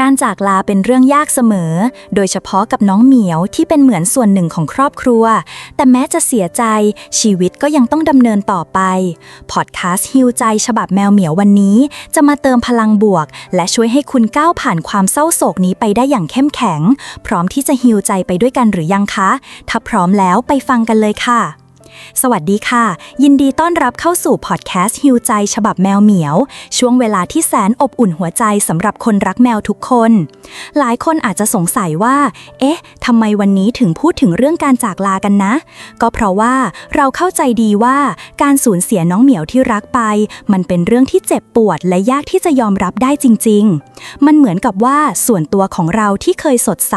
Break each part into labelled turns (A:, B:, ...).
A: การจากลาเป็นเรื่องยากเสมอ โดยเฉพาะกับน้องเหมียวที่เป็นเหมือนส่วนหนึ่งของครอบครัว แต่แม้จะเสียใจ ชีวิตก็ยังต้องดำเนินต่อไป พอดแคสต์ฮิวใจฉบับแมวเหมียววันนี้ จะมาเติมพลังบวก และช่วยให้คุณก้าวผ่านความเศร้าโศกนี้ไปได้อย่างเข้มแข็ง พร้อมที่จะฮิวใจไปด้วยกันหรือยังคะ ถ้าพร้อมแล้วไปฟังกันเลยค่ะ สวัสดีค่ะ ยินดีต้อนรับเข้าสู่พอดแคสต์ฮิวใจฉบับแมวเหมียว ช่วงเวลาที่แสนอบอุ่นหัวใจสำหรับคนรักแมวทุกคน หลายคนอาจจะสงสัยว่า เอ๊ะทำไมวันนี้ถึงพูดถึงเรื่องการจากลากันนะ ก็เพราะว่าเราเข้าใจดีว่าการสูญเสียน้องเหมียวที่รักไป มันเป็นเรื่องที่เจ็บปวดและยากที่จะยอมรับได้จริง ๆ มันเหมือนกับว่าส่วนตัวของเราที่เคยสดใส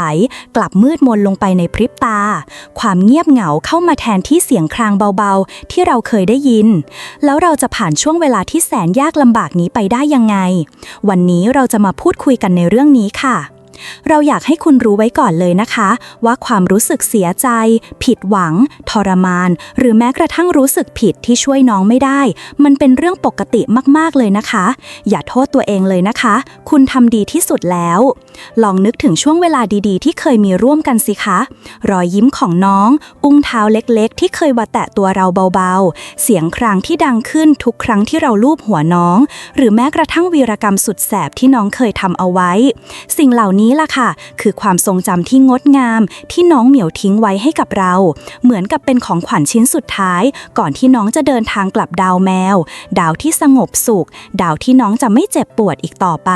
A: กลับมืดมนลงไปในพริบตา ความเงียบเหงาเข้ามาแทนที่เสียงครางเบาๆ ที่เราเคยได้ยิน แล้วเราจะผ่านช่วงเวลาที่แสนยากลำบากนี้ไปได้ยังไง วันนี้เราจะมาพูดคุยกันในเรื่องนี้ค่ะ เราอยากให้คุณรู้ไว้ก่อนเลยนะคะ ว่าความรู้สึกเสียใจ ผิดหวัง ทรมาน หรือแม้กระทั่งรู้สึกผิดที่ช่วยน้องไม่ได้ มันเป็นเรื่องปกติมากๆเลยนะคะ อย่าโทษตัวเองเลยนะคะ คุณทำดีที่สุดแล้ว ลองนึกถึงช่วงเวลาดีๆ ที่เคยมีร่วมกันสิคะ รอยยิ้มของน้อง อุ้งเท้าเล็กๆ ที่เคยมาแตะตัวเราเบาๆ เสียงครางที่ดังขึ้นทุกครั้งที่เราลูบหัวน้อง หรือแม้กระทั่งวีรกรรมสุดแสบที่น้องเคยทำเอาไว้ สิ่งเหล่านี้ล่ะค่ะ คือความทรงจำที่งดงาม ที่น้องเหมียวทิ้งไว้ให้กับเรา เหมือนกับเป็นของขวัญชิ้นสุดท้าย ก่อนที่น้องจะเดินทางกลับดาวแมว ดาวที่สงบสุข ดาวที่น้องจะไม่เจ็บปวดอีกต่อไป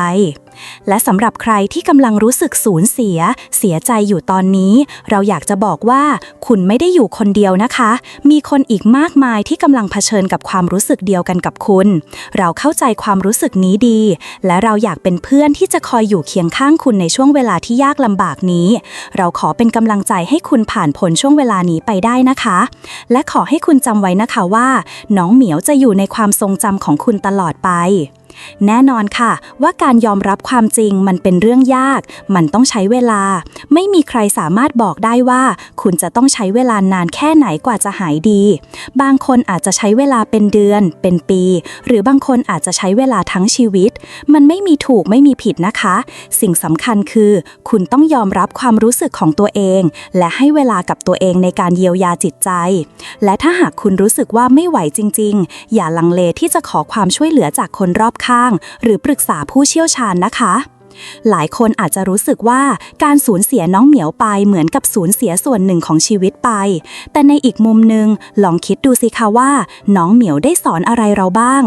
A: และสำหรับใครที่กำลังรู้สึกสูญเสีย เสียใจอยู่ตอนนี้ เราอยากจะบอกว่าคุณไม่ได้อยู่คนเดียวนะคะ มีคนอีกมากมายที่กำลังเผชิญกับความรู้สึกเดียวกันกับคุณ เราเข้าใจความรู้สึกนี้ดี และเราอยากเป็นเพื่อนที่จะคอยอยู่เคียงข้างคุณในช่วงเวลาที่ยากลำบากนี้ เราขอเป็นกำลังใจให้คุณผ่านพ้นช่วงเวลานี้ไปได้นะคะ และขอให้คุณจำไว้นะคะว่า น้องเหมียวจะอยู่ในความทรงจำของคุณตลอดไป แน่นอนค่ะ ว่าการยอมรับความจริงมันเป็นเรื่องยาก มันต้องใช้เวลา ไม่มีใครสามารถบอกได้ว่า คุณจะต้องใช้เวลานานแค่ไหนกว่าจะหายดี บางคนอาจจะใช้เวลาเป็นเดือน เป็นปี หรือบางคนอาจจะใช้เวลาทั้งชีวิต มันไม่มีถูกไม่มีผิดนะคะ สิ่งสำคัญคือ คุณต้องยอมรับความรู้สึกของตัวเอง และให้เวลากับตัวเองในการเยียวยาจิตใจ และถ้าหากคุณรู้สึกว่าไม่ไหวจริง ๆ อย่าลังเลที่จะขอความช่วยเหลือจากคนรอบข้าง หรือปรึกษาผู้เชี่ยวชาญนะคะ หลายคนอาจจะรู้สึกว่าการสูญเสียน้องเหมียวไปเหมือนกับสูญเสียส่วนหนึ่งของชีวิตไป แต่ในอีกมุมหนึ่งลองคิดดูสิคะว่า น้องเหมียวได้สอนอะไรเราบ้าง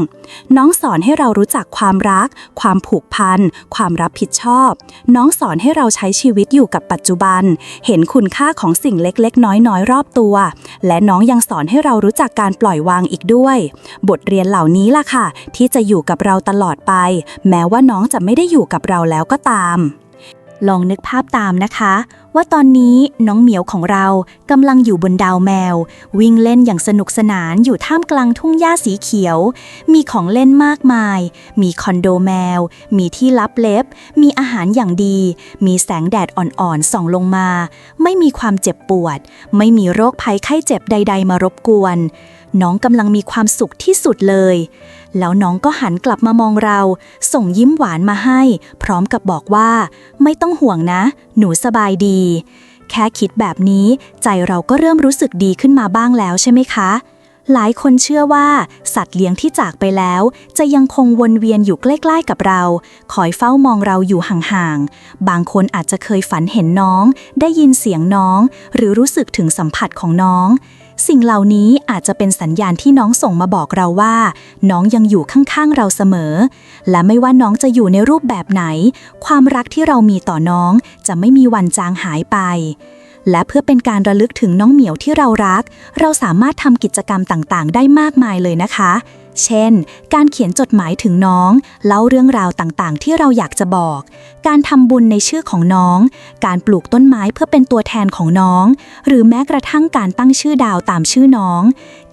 A: น้องสอนให้เรารู้จักความรัก ความผูกพัน ความรับผิดชอบ น้องสอนให้เราใช้ชีวิตอยู่กับปัจจุบัน เห็นคุณค่าของสิ่งเล็กๆ น้อยๆ รอบตัว และน้องยังสอนให้เรารู้จักการปล่อยวางอีกด้วย บทเรียนเหล่านี้ล่ะค่ะ ที่จะอยู่กับเราตลอดไป แม้ว่าน้องจะไม่ได้อยู่กับเราแล้วก็ตาม ลองนึกภาพตามนะคะ ว่าตอนนี้น้องเหมียวของเรากำลังอยู่บนดาวแมว วิ่งเล่นอย่างสนุกสนานอยู่ท่ามกลางทุ่งหญ้าสีเขียว มีของเล่นมากมาย มีคอนโดแมว มีที่ลับเล็บ มีอาหารอย่างดี มีแสงแดดอ่อนๆส่องลงมา ไม่มีความเจ็บปวด ไม่มีโรคภัยไข้เจ็บใด ๆ มารบกวน น้องกำลังมีความสุขที่สุดเลย แล้วน้องก็หันกลับมามองเรา ส่งยิ้มหวานมาให้ พร้อมกับบอกว่า ไม่ต้องห่วงนะ หนูสบายดี แค่คิดแบบนี้ใจเราก็เริ่มรู้สึกดีขึ้นมาบ้างแล้วใช่ไหมคะ หลายคนเชื่อว่า สัตว์เลี้ยงที่จากไปแล้ว จะยังคงวนเวียนอยู่ใกล้ๆกับเรา คอยเฝ้ามองเราอยู่ห่างๆ บางคนอาจจะเคยฝันเห็นน้อง ได้ยินเสียงน้อง หรือรู้สึกถึงสัมผัสของน้อง สิ่งเหล่านี้อาจจะเป็นสัญญาณที่น้องส่งมาบอกเราว่า น้องยังอยู่ข้างๆเราเสมอ และไม่ว่าน้องจะอยู่ในรูปแบบไหน ความรักที่เรามีต่อน้องจะไม่มีวันจางหายไป และเพื่อเป็นการระลึกถึงน้องเหมียวที่เรารัก เราสามารถทำกิจกรรมต่างๆ ได้มากมายเลยนะคะ เช่น การเขียนจดหมายถึงน้อง เล่าเรื่องราวต่างๆ ที่เราอยากจะบอก การทำบุญในชื่อของน้อง การปลูกต้นไม้เพื่อเป็นตัวแทนของน้อง หรือแม้กระทั่งการตั้งชื่อดาวตามชื่อน้อง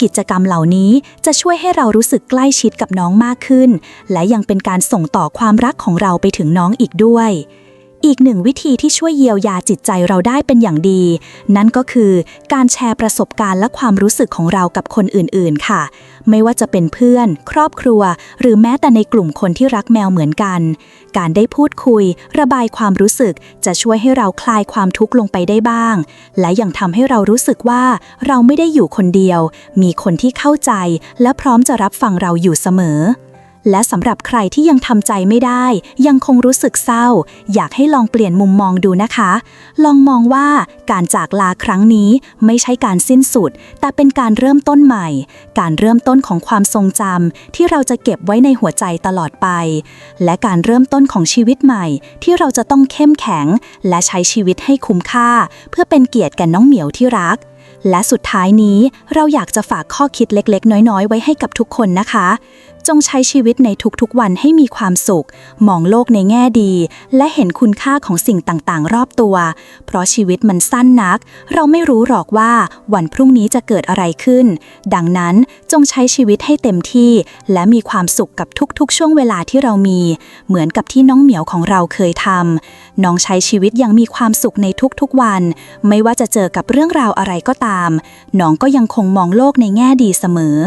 A: กิจกรรมเหล่านี้จะช่วยให้เรารู้สึกใกล้ชิดกับน้องมากขึ้น และยังเป็นการส่งต่อความรักของเราไปถึงน้องอีกด้วย อีกหนึ่งวิธีที่ช่วยเยียวยาจิตใจเราได้เป็นอย่างดี นั่นก็คือการแชร์ประสบการณ์และความรู้สึกของเรากับคนอื่นๆ ค่ะ ไม่ว่าจะเป็นเพื่อน ครอบครัว หรือแม้แต่ในกลุ่มคนที่รักแมวเหมือนกัน การได้พูดคุย ระบายความรู้สึกจะช่วยให้เราคลายความทุกข์ลงไปได้บ้าง และยังทำให้เรารู้สึกว่าเราไม่ได้อยู่คนเดียว มีคนที่เข้าใจ และพร้อมจะรับฟังเราอยู่เสมอ และสำหรับใครที่ยังทำใจไม่ได้ ยังคงรู้สึกเศร้า อยากให้ลองเปลี่ยนมุมมองดูนะคะ ลองมองว่าการจากลาครั้งนี้ไม่ใช่การสิ้นสุด แต่เป็นการเริ่มต้นใหม่ การเริ่มต้นของความทรงจำที่เราจะเก็บไว้ในหัวใจตลอดไป และการเริ่มต้นของชีวิตใหม่ ที่เราจะต้องเข้มแข็ง และใช้ชีวิตให้คุ้มค่า เพื่อเป็นเกียรติแก่น้องเหมียวที่รักและสุดท้ายนี้เราอยากจะฝากข้อคิดเล็กๆ น้อยๆ ไว้ให้กับทุกคนนะคะจงใช้ชีวิตในทุกๆวันให้มีความสุข มองโลกในแง่ดี และเห็นคุณค่าของสิ่งต่างๆ รอบตัว เพราะชีวิตมันสั้นนัก เราไม่รู้หรอกว่าวันพรุ่งนี้จะเกิดอะไรขึ้น ดังนั้นจงใช้ชีวิตให้เต็มที่ และมีความสุขกับทุกๆ ช่วงเวลาที่เรามี เหมือนกับที่น้องเหมียวของเราเคยทำน้องใช้ชีวิตยังมีความสุขในทุกๆวัน ไม่ว่าจะเจอกับเรื่องราวอะไรก็ตาม น้องก็ยังคงมองโลกในแง่ดีเสมอ